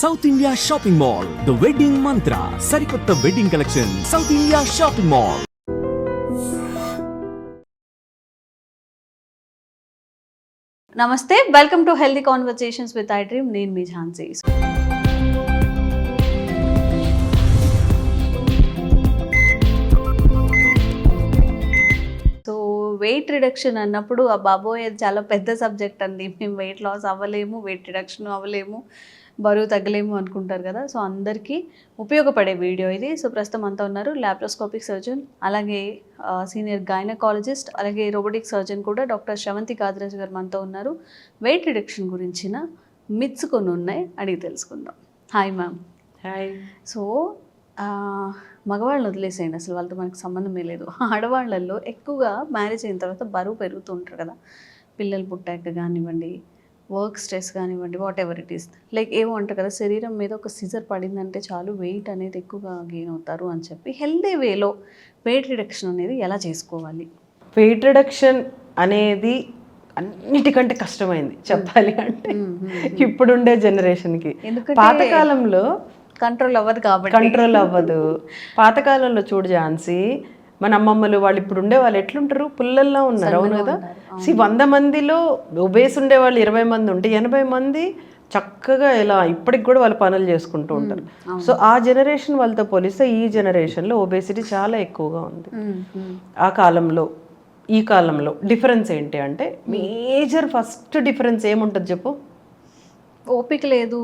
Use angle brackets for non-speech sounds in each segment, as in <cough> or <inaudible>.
South India shopping mall the wedding Mantra సరికొత్త wedding collection South India shopping mall నమస్తే welcome to healthy conversations with I dream నేను మీ Jhansi so weight reduction అన్నప్పుడు ఆ బాబోయ్ చాలా పెద్ద సబ్జెక్ట్ అండి. మేము వెయిట్ లాస్ అవ్వలేము వెయిట్ రిడక్షన్ అవ్వలేము. బరువు తగ్గలేము అనుకుంటారు కదా. సో అందరికీ ఉపయోగపడే వీడియో ఇది. సో ప్రస్తుతం అంతా ఉన్నారు ల్యాప్రోస్కోపిక్ సర్జన్ అలాగే సీనియర్ గైనకాలజిస్ట్ అలాగే రోబోటిక్ సర్జన్ కూడా డాక్టర్ శ్రవంతి కాదరాజు గారు మనతో ఉన్నారు. వెయిట్ రిడక్షన్ గురించిన మిత్స్ కొన్ని ఉన్నాయి అడిగి తెలుసుకుందాం. Hi ma'am. హాయ్. సో మగవాళ్ళని వదిలేసేయండి అసలు వాళ్ళతో మనకు సంబంధమే లేదు. ఆడవాళ్ళల్లో ఎక్కువగా మ్యారేజ్ అయిన తర్వాత బరువు పెరుగుతూ ఉంటారు కదా. పిల్లలు పుట్టాక కానివ్వండి వర్క్ స్ట్రెస్ కానివ్వండి whatever it is like ఏమో అంటారు కదా శరీరం మీద ఒక సిజర్ పడిందంటే చాలు వెయిట్ అనేది ఎక్కువగా గెయిన్ అవుతారు అని చెప్పి హెల్దీ వేలో వెయిట్ రిడక్షన్ అనేది ఎలా చేసుకోవాలి? వెయిట్ రిడక్షన్ అనేది అన్నిటికంటే కష్టమైంది చెప్పాలి అంటే. ఇప్పుడుండే జనరేషన్కి పాతకాలంలో కంట్రోల్ అవ్వదు కాబట్టి. కంట్రోల్ అవ్వదు. పాతకాలంలో చూడు ఝాన్సీ మన అమ్మమ్మలు వాళ్ళు ఇప్పుడు ఉండే వాళ్ళు ఎట్లుంటారు? పుల్లల్లో ఉన్నారు. అవును కదా? సి వంద మందిలో ఒబేస్ ఉండే వాళ్ళు ఇరవై మంది ఉంటే ఎనభై మంది చక్కగా ఇలా ఇప్పటికి కూడా వాళ్ళు పనులు చేసుకుంటూ ఉంటారు. సో ఆ జనరేషన్ వాళ్ళతో పోలిస్తే ఈ జనరేషన్లో ఒబేసిటీ చాలా ఎక్కువగా ఉంది. ఆ కాలంలో ఈ కాలంలో డిఫరెన్స్ ఏంటి అంటే మేజర్ ఫస్ట్ డిఫరెన్స్ ఏముంటుంది చెప్పు? ఓపిక లేదు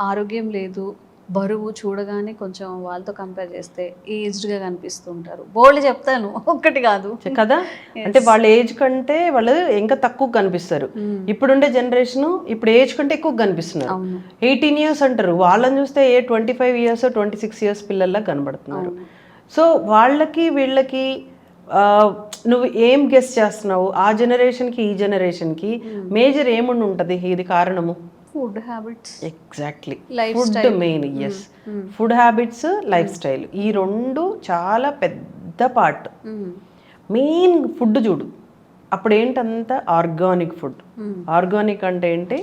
ఆరోగ్యం లేదు బరువు చూడగానే కొంచెం వాళ్ళతో కంపేర్ చేస్తే ఏజ్డ్గా కనిపిస్తుంటారు బోల్డ్ చెప్తాను ఒక్కటి కాదు. కదా? అంటే వాళ్ళ ఏజ్ కంటే వాళ్ళు ఇంకా తక్కువ కనిపిస్తారు. ఇప్పుడుండే జనరేషన్ ఇప్పుడు ఏజ్ కంటే ఎక్కువ కనిపిస్తున్నారు. ఎయిటీన్ ఇయర్స్ అంటారు. వాళ్ళని చూస్తే a twenty five years twenty six years పిల్లల్లా కనబడుతున్నారు. సో వాళ్ళకి వీళ్ళకి నువ్వు ఏం గెస్ చేస్తున్నావు? ఆ జనరేషన్కి ఈ జనరేషన్కి మేజర్ ఏముండి ఉంటుంది ఇది కారణము? Food habits exactly food main yes food habits lifestyle ఈ రెండు చాలా పెద్ద పార్ట్ మెయిన్ ఫుడ్ చూడు. అప్పుడు ఏంటంతా ఆర్గానిక్ ఫుడ్ ఆర్గానిక్ అంటే ఏంటి?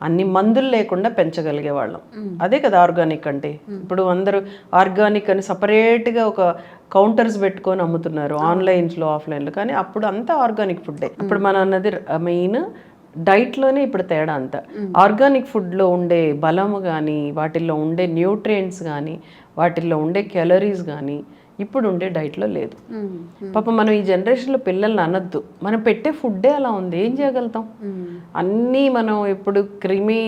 అన్ని మందులు లేకుండా పెంచగలిగే వాళ్ళం. అదే కదా ఆర్గానిక్ అంటే. ఇప్పుడు అందరూ ఆర్గానిక్ అని సపరేట్గా ఒక కౌంటర్స్ పెట్టుకొని అమ్ముతున్నారు ఆన్లైన్స్లో ఆఫ్లైన్లో కానీ అప్పుడు అంతా ఆర్గానిక్ ఫుడ్డే ఇప్పుడు మన అన్నది మెయిన్ డైట్లోనే ఇప్పుడు తేడా అంతా. ఆర్గానిక్ ఫుడ్లో ఉండే బలము కానీ వాటిల్లో ఉండే న్యూట్రియంట్స్ కానీ వాటిల్లో ఉండే క్యాలరీస్ కానీ ఇప్పుడు ఉండే డైట్లో లేదు. పాప మనం ఈ జనరేషన్లో పిల్లల్ని అనొద్దు. మనం పెట్టే ఫుడ్డే అలా ఉంది. ఏం చేయగలుగుతాం? అన్నీ మనం ఇప్పుడు క్రిమి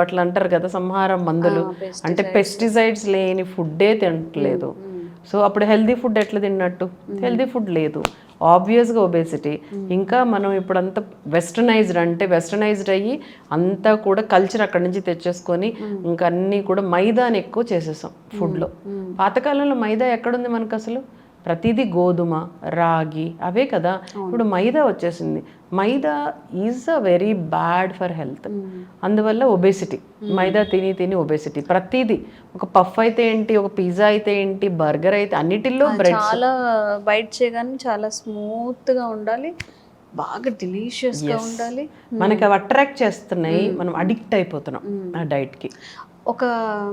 అట్లా అంటారు కదా సంహారం మందులు. అంటే పెస్టిసైడ్స్ లేని ఫుడ్డే తినట్లేదు. సో అప్పుడు హెల్దీ ఫుడ్ ఎట్లా తిన్నట్టు? హెల్దీ ఫుడ్ లేదు. ఆబ్వియస్గా ఒబేసిటీ ఇంకా మనం ఇప్పుడంతా వెస్టర్నైజ్డ్ అంటే వెస్టర్నైజ్డ్ అయ్యి అంతా కూడా కల్చర్ అక్కడి నుంచి తెచ్చేసుకొని ఇంకా అన్నీ కూడా మైదాని ఎక్కువ చేసేసాం ఫుడ్లో. పాతకాలంలో మైదా ఎక్కడుంది మనకు అసలు ప్రతిదీ గోధుమ రాగి అవే కదా. ఇప్పుడు మైదా వచ్చేసింది. Maida is a very bad for health. అందువల్ల ఒబేసిటీ. మైదా తిని తిని ఒబేసిటీ. ప్రతిదీ. ఒక పఫ్ అయితే ఏంటి? ఒక పిజ్జా అయితే ఏంటి? బర్గర్ అయితే అన్నిటిల్లో బ్రెడ్ చాలా బైట్ చేయగానే చాలా స్మూత్గా ఉండాలి. బాగా delicious గా ఉండాలి. మనకి అవి అట్రాక్ట్ చేస్తున్నాయి. మనం అడిక్ట్ అయిపోతున్నాం ఆ డైట్కి. ఒక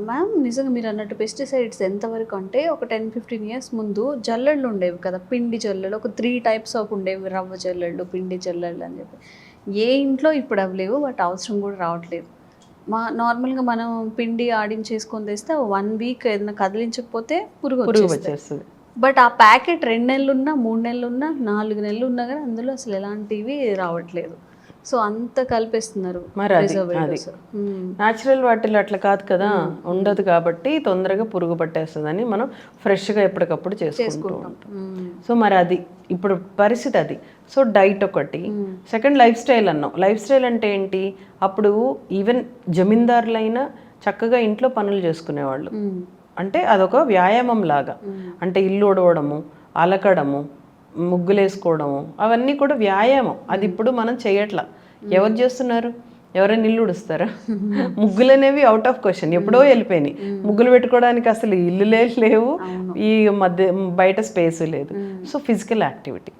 మ్యామ్ నిజంగా మీరు అన్నట్టు పెస్టిసైడ్స్ ఎంతవరకు అంటే ఒక టెన్ ఫిఫ్టీన్ ఇయర్స్ ముందు జల్లెళ్ళు ఉండేవి కదా పిండి జల్లెళ్ళు ఒక త్రీ టైప్స్ ఆఫ్ ఉండేవి రవ్వ జల్లెళ్ళు పిండి జల్లెళ్ళు అని చెప్పి. ఏ ఇంట్లో ఇప్పుడు అవి లేవు బట్ అవసరం కూడా రావట్లేదు. మా నార్మల్గా మనం పిండి ఆడించేసుకొని తెస్తే వన్ వీక్ ఏదైనా కదిలించకపోతే పురుగు వచ్చేస్తుంది. బట్ ఆ ప్యాకెట్ రెండు నెలలు ఉన్నా మూడు నెలలు ఉన్నా నాలుగు నెలలు ఉన్నా కానీ అందులో అసలు ఎలాంటివి రావట్లేదు. సో అంత కలిపేస్తున్నారు. న్యాచురల్ వాటిలో అట్లా కాదు కదా? ఉండదు కాబట్టి తొందరగా పురుగు పట్టేస్తుందని మనం ఫ్రెష్గా ఎప్పటికప్పుడు చేసుకుంటూ ఉంటాం. మ్మ్. సో మరి అది ఇప్పుడు పరిస్థితి అది. సో డైట్ ఒకటి. సెకండ్ లైఫ్ స్టైల్ అన్నాం. లైఫ్ స్టైల్ అంటే ఏంటి? అప్పుడు ఈవెన్ జమీందారులైనా చక్కగా ఇంట్లో పనులు చేసుకునేవాళ్ళు. మ్మ్. అంటే అదొక వ్యాయామం లాగా అంటే ఇల్లు ఉడవడము అలకడము ముగ్గులేసుకోవడము అవన్నీ కూడా వ్యాయామం. అది ఇప్పుడు మనం చేయట్లా. ఎవరు చేస్తున్నారు? ఎవరైనా ఇల్లు ఉడుస్తారా? ముగ్గులు అనేవి అవుట్ ఆఫ్ క్వశ్చన్ ఎప్పుడో వెళ్ళిపోయినాయి. ముగ్గులు పెట్టుకోవడానికి అసలు ఇల్లులే లేవు. ఈ మధ్య బయట స్పేస్ లేదు. So physical activity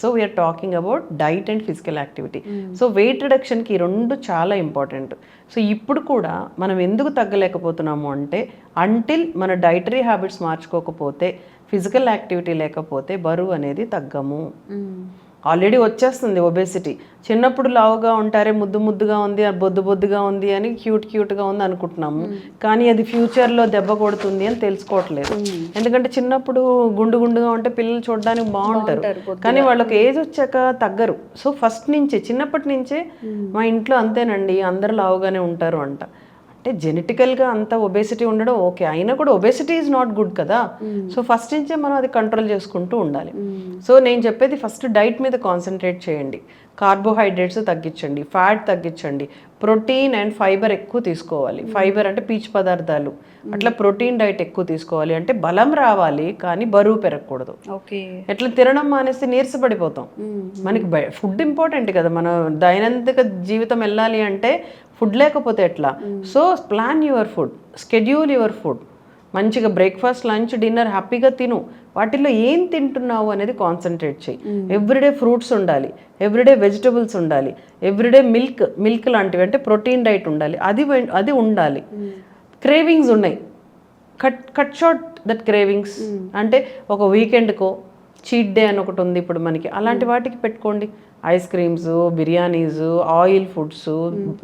so we are talking about diet and physical activity so weight రిడక్షన్కి ఈ రెండు చాలా ఇంపార్టెంట్ సో ఇప్పుడు కూడా మనం ఎందుకు తగ్గలేకపోతున్నాము అంటే అంటిల్ మన డైటరీ హ్యాబిట్స్ మార్చుకోకపోతే ఫిజికల్ యాక్టివిటీ లేకపోతే బరువు అనేది తగ్గము. ఆల్రెడీ వచ్చేస్తుంది ఒబేసిటీ. చిన్నప్పుడు లావుగా ఉంటారే ముద్దు ముద్దుగా ఉంది బొద్దు బొద్దుగా ఉంది అని క్యూట్ క్యూట్గా ఉంది అనుకుంటున్నాము. కానీ అది ఫ్యూచర్లో దెబ్బ కొడుతుంది అని తెలుసుకోవట్లేదు. ఎందుకంటే చిన్నప్పుడు గుండు గుండుగా ఉంటే పిల్లలు చూడడానికి బాగుంటారు. కానీ వాళ్ళకి ఏజ్ వచ్చాక తగ్గరు. సో ఫస్ట్ నుంచే చిన్నప్పటి నుంచే మా ఇంట్లో అంతేనండి అందరు లావుగానే ఉంటారు అంట. అంటే జెనెటికల్గా అంత ఒబేసిటీ ఉండడం ఓకే అయినా కూడా ఒబేసిటీ ఈజ్ నాట్ గుడ్ కదా. సో ఫస్ట్ నుంచే మనం అది కంట్రోల్ చేసుకుంటూ ఉండాలి. సో నేను చెప్పేది ఫస్ట్ డైట్ మీద కాన్సన్ట్రేట్ చేయండి. కార్బోహైడ్రేట్స్ తగ్గించండి ఫ్యాట్ తగ్గించండి ప్రోటీన్ అండ్ ఫైబర్ ఎక్కువ తీసుకోవాలి. ఫైబర్ అంటే పీచు పదార్థాలు. అట్లా ప్రోటీన్ డైట్ ఎక్కువ తీసుకోవాలి. అంటే బలం రావాలి కానీ బరువు పెరగకూడదు. ఓకే ఎట్లా తినడం మానేస్తే నీరసపడిపోతాం. మనకి ఫుడ్ ఇంపార్టెంట్ కదా. మన దైనందిక జీవితం వెళ్ళాలి అంటే ఫుడ్ లేకపోతే ఎట్లా? So plan your food schedule your food. మంచిగా బ్రేక్ఫాస్ట్ లంచ్ డిన్నర్ హ్యాపీగా తిను. వాటిల్లో ఏం తింటున్నావు అనేది కాన్సన్ట్రేట్ చేయి. ఎవ్రీడే ఫ్రూట్స్ ఉండాలి. ఎవ్రీడే వెజిటబుల్స్ ఉండాలి. ఎవ్రీడే మిల్క్ మిల్క్ లాంటివి అంటే ప్రోటీన్ డైట్ ఉండాలి. అది అది ఉండాలి. క్రేవింగ్స్ ఉన్నాయి. Cut cut short that cravings. అంటే ఒక వీకెండ్కో చీట్ డే అని ఒకటి ఉంది ఇప్పుడు మనకి. అలాంటి వాటికి పెట్టుకోండి. Ice creams biryanis oil foods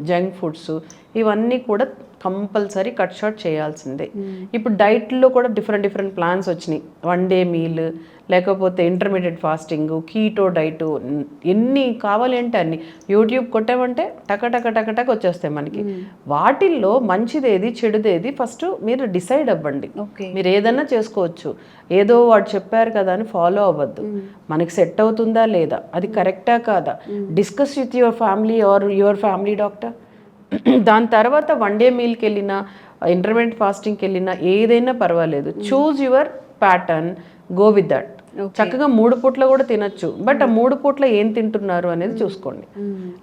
junk foods ఇవన్నీ కూడా కంపల్సరీ కట్ షార్ట్ చేయాల్సిందే. ఇప్పుడు డైట్లో కూడా డిఫరెంట్ డిఫరెంట్ ప్లాన్స్ వచ్చినాయి. వన్ డే మీల్ లేకపోతే ఇంటర్మీడియట్ ఫాస్టింగ్ కీటో డైట్ ఎన్ని కావాలి అంటే అన్ని. యూట్యూబ్ కొట్టామంటే టక టక టక టక వచ్చేస్తాయి మనకి. వాటిల్లో మంచిదేది చెడుదేది ఫస్ట్ మీరు డిసైడ్ అవ్వండి. మీరు ఏదన్నా చేసుకోవచ్చు. ఏదో వాడు చెప్పారు కదా అని ఫాలో అవ్వద్దు. మనకి సెట్ అవుతుందా లేదా? అది కరెక్టా కాదా? Discuss with your family or your family doctor. దాని తర్వాత వన్ డే మీల్కి వెళ్ళినా ఇంటర్మీడియట్ ఫాస్టింగ్కి వెళ్ళినా ఏదైనా పర్వాలేదు. Choose your pattern go with that చక్కగా మూడు పూట్ల కూడా తినొచ్చు. బట్ ఆ మూడు పూట్ల ఏం తింటున్నారు అనేది చూసుకోండి.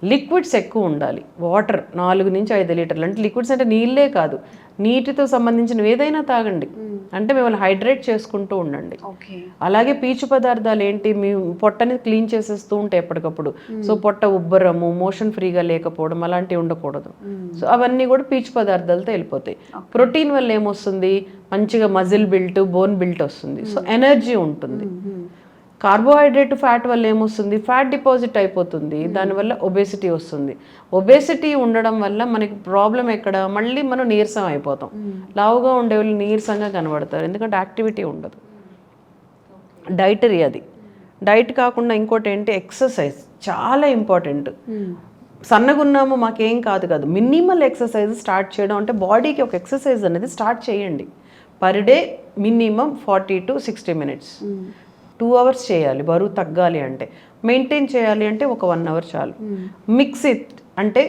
లిక్విడ్స్ ఎక్కువ ఉండాలి. వాటర్ నాలుగు నుంచి ఐదు లీటర్లు. అంటే లిక్విడ్స్ అంటే నీళ్ళే కాదు. నీటితో సంబంధించినవి ఏదైనా తాగండి. అంటే మిమ్మల్ని హైడ్రేట్ చేసుకుంటూ ఉండండి. అలాగే పీచు పదార్థాలు ఏంటి? మీ పొట్టని క్లీన్ చేసేస్తూ ఉంటాయి ఎప్పటికప్పుడు. సో పొట్ట ఉబ్బరము మోషన్ ఫ్రీగా లేకపోవడం అలాంటివి ఉండకూడదు. సో అవన్నీ కూడా పీచు పదార్థాలతో వెళ్ళిపోతాయి. ప్రోటీన్ వల్ల ఏమొస్తుంది? మంచిగా మజిల్ బిల్ట్ బోన్ బిల్ట్ వస్తుంది. సో ఎనర్జీ ఉంటుంది. కార్బోహైడ్రేట్ ఫ్యాట్ వల్ల ఏమొస్తుంది? ఫ్యాట్ డిపాజిట్ అయిపోతుంది. దానివల్ల ఒబేసిటీ వస్తుంది. ఒబేసిటీ ఉండడం వల్ల మనకి ప్రాబ్లం ఎక్కడ? మళ్ళీ మనం నీరసం అయిపోతాం. లావుగా ఉండే వాళ్ళు నీరసంగా కనబడతారు. ఎందుకంటే యాక్టివిటీ ఉండదు. డైటరీ అది. డైట్ కాకుండా ఇంకోటి ఏంటి? ఎక్సర్సైజ్ చాలా ఇంపార్టెంట్. సన్నగున్నాము మాకేం కాదు కాదు. మినిమల్ ఎక్సర్సైజ్ స్టార్ట్ చేయడం అంటే బాడీకి ఒక ఎక్సర్సైజ్ అనేది స్టార్ట్ చేయండి. Per day minimum forty to sixty minutes. Two hours చేయాలి బరువు తగ్గాలి అంటే. మెయింటైన్ చేయాలి అంటే ఒక వన్ అవర్ చాలు. మిక్స్ ఇట్ అంటే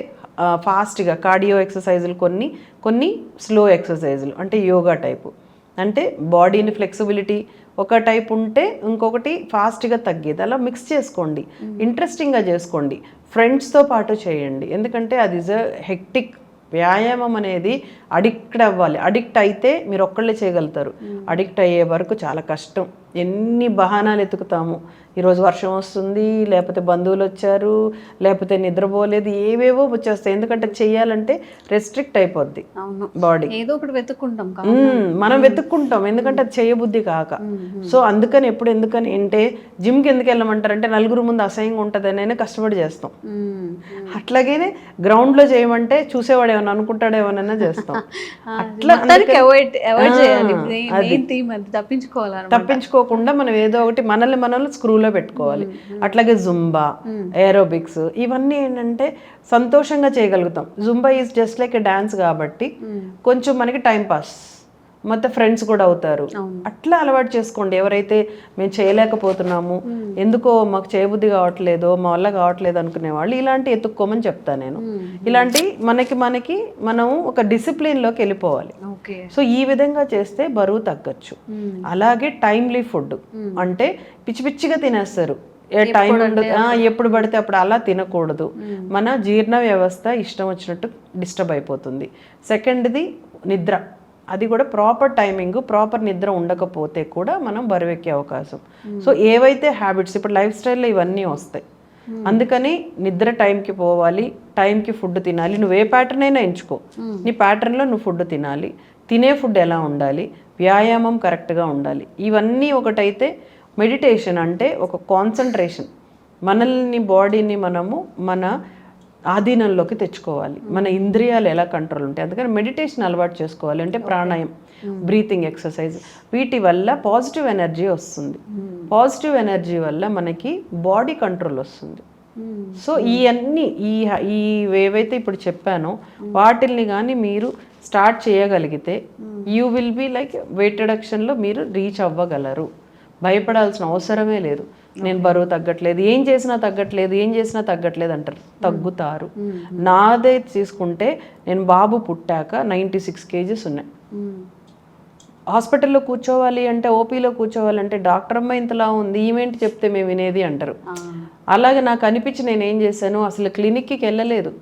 ఫాస్ట్గా కార్డియో ఎక్సర్సైజులు కొన్ని కొన్ని స్లో ఎక్సర్సైజులు అంటే యోగా టైపు. అంటే బాడీని ఫ్లెక్సిబిలిటీ ఒక టైప్ ఉంటే ఇంకొకటి ఫాస్ట్గా తగ్గేది. అలా మిక్స్ చేసుకోండి. ఇంట్రెస్టింగ్గా చేసుకోండి. ఫ్రెండ్స్తో పాటు చేయండి. ఎందుకంటే అది ఇస్ అ హెక్టిక్ వ్యాయామం అనేది అడిక్ట్ అవ్వాలి. అడిక్ట్ అయితే మీరు ఒక్కళ్ళే చేయగలుగుతారు. అడిక్ట్ అయ్యే వరకు చాలా కష్టం. ఎన్ని బహానాలు ఎతుకుతాము ఈరోజు వర్షం వస్తుంది లేకపోతే బంధువులు వచ్చారు లేకపోతే నిద్రపోలేదు ఏవేవో వచ్చేస్తాయి. ఎందుకంటే చెయ్యాలంటే రెస్ట్రిక్ట్ అయిపోద్ది బాడీ ఏదో ఒకటి వెతుక్కుంటాం. మనం వెతుక్కుంటాం. ఎందుకంటే అది చేయబుద్ధి కాక. సో అందుకని ఎప్పుడు ఎందుకని అంటే జిమ్కి ఎందుకు వెళ్ళమంటారంటే నలుగురు ముందు అసహ్యంగా ఉంటుంది కష్టపడి చేస్తాం. మ్మ్. అట్లాగేనే గ్రౌండ్లో చేయమంటే చూసేవాడు ఏమైనా అనుకుంటాడేమోనన్నా చేస్తాం. <laughs> అట్లా మొత్తానికి అవాయిడ్ తప్పించుకోకుండా మనం ఏదో ఒకటి మనల్ని మనల్ని స్క్రూలో పెట్టుకోవాలి. అట్లాగే జుంబా ఏరోబిక్స్ ఇవన్నీ ఏంటంటే సంతోషంగా చేయగలుగుతాం. Zumba is just like a dance కాబట్టి కొంచెం మనకి టైం పాస్ మొత్తం ఫ్రెండ్స్ కూడా అవుతారు. అట్లా అలవాటు చేసుకోండి. ఎవరైతే మేము చేయలేకపోతున్నాము ఎందుకో మాకు చేయబుద్ధి కావట్లేదు మా వల్ల కావట్లేదు అనుకునే వాళ్ళు ఇలాంటి ఎత్తుక్కోమని చెప్తా నేను. ఇలాంటి మనకి మనకి మనం ఒక డిసిప్లిన్లోకి వెళ్ళిపోవాలి. సో ఈ విధంగా చేస్తే బరువు తగ్గచ్చు. అలాగే టైమ్లీ ఫుడ్ అంటే పిచ్చి పిచ్చిగా తినేస్తారు. ఏ టైం ఉండదు. ఎప్పుడు పడితే అప్పుడు అలా తినకూడదు. మన జీర్ణ వ్యవస్థ ఇష్టం వచ్చినట్టు డిస్టర్బ్ అయిపోతుంది. సెకండ్ది నిద్ర. అది కూడా ప్రాపర్ టైమింగ్ ప్రాపర్ నిద్ర ఉండకపోతే కూడా మనం బరువెక్కే అవకాశం. సో ఏవైతే హ్యాబిట్స్ ఇప్పుడు లైఫ్ స్టైల్లో ఇవన్నీ వస్తాయి. అందుకని నిద్ర టైంకి పోవాలి టైంకి ఫుడ్ తినాలి. నువ్వు ఏ ప్యాటర్న్ అయినా ఎంచుకో. నీ ప్యాటర్న్లో నువ్వు ఫుడ్ తినాలి. తినే ఫుడ్ ఎలా ఉండాలి? వ్యాయామం కరెక్ట్గా ఉండాలి. ఇవన్నీ ఒకటైతే మెడిటేషన్ అంటే ఒక కాన్సన్ట్రేషన్ మనల్ని బాడీని మనము మన ఆధీనంలోకి తెచ్చుకోవాలి. మన ఇంద్రియాలు ఎలా కంట్రోల్ ఉంటాయి? అందుకని మెడిటేషన్ అలవాటు చేసుకోవాలి. అంటే ప్రాణాయం బ్రీతింగ్ ఎక్సర్సైజ్ వీటి వల్ల పాజిటివ్ ఎనర్జీ వస్తుంది. పాజిటివ్ ఎనర్జీ వల్ల మనకి బాడీ కంట్రోల్ వస్తుంది. సో ఈ అన్ని ఈ ఈ ఏవైతే ఇప్పుడు చెప్పానో వాటిల్ని కానీ మీరు స్టార్ట్ చేయగలిగితే you will be like weight రిడక్షన్లో మీరు రీచ్ అవ్వగలరు. భయపడాల్సిన అవసరమే లేదు. నేను బరువు తగ్గట్లేదు ఏం చేసినా తగ్గట్లేదు ఏం చేసినా తగ్గట్లేదు అంటారు తగ్గుతారు. నాదే తీసుకుంటే నేను బాబు పుట్టాక నైంటీ సిక్స్ కేజీస్ ఉన్నాయి హాస్పిటల్లో కూర్చోవాలి అంటే ఓపీలో కూర్చోవాలంటే డాక్టర్ అమ్మ ఇంతలా ఉంది ఈమెంట్ చెప్తే మేము వినేది అంటారు. అలాగే నాకు అనిపించి నేను ఏం చేశాను అసలు క్లినిక్కి వెళ్ళలేదు.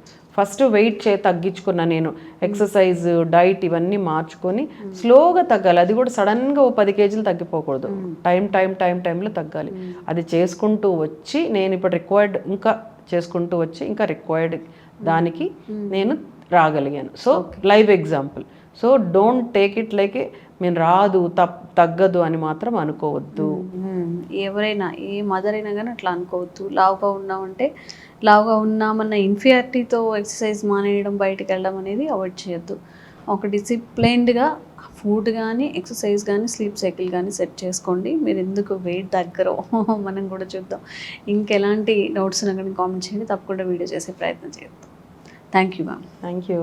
ఫస్ట్ వెయిట్ చే తగ్గించుకున్నా నేను. ఎక్సర్సైజ్ డైట్ ఇవన్నీ మార్చుకొని స్లోగా తగ్గాలి. అది కూడా సడన్గా ఓ పది కేజీలు తగ్గిపోకూడదు. టైం టైం టైం టైంలో తగ్గాలి. అది చేసుకుంటూ వచ్చి నేను ఇప్పుడు రిక్వైర్డ్ ఇంకా చేసుకుంటూ వచ్చి ఇంకా రిక్వైర్డ్ దానికి నేను రాగలిగాను. So live example so don't take it like నేను రాదు తగ్గదు అని మాత్రం అనుకోవద్దు. మ్మ్. ఎవరైనా ఏ మదర్ అయినా కానీ అట్లా అనుకోవద్దు. లావుగా ఉన్నామంటే లావుగా ఉన్నామన్న ఇన్ఫియారిటీతో ఎక్సర్సైజ్ మానేయడం బయటకు వెళ్ళడం అనేది అవాయిడ్ చేయొద్దు. ఒక డిసిప్లైన్డ్గా ఫుడ్ కానీ ఎక్సర్సైజ్ కానీ స్లీప్ సైకిల్ కానీ సెట్ చేసుకోండి. మీరు ఎందుకు వెయిట్ దగ్గర <laughs> మనం కూడా చూద్దాం. ఇంకెలాంటి డౌట్స్ ఉన్నా కానీ కామెంట్ చేయండి. తప్పకుండా వీడియో చేసే ప్రయత్నం చేద్దాం thank you ma'am thank you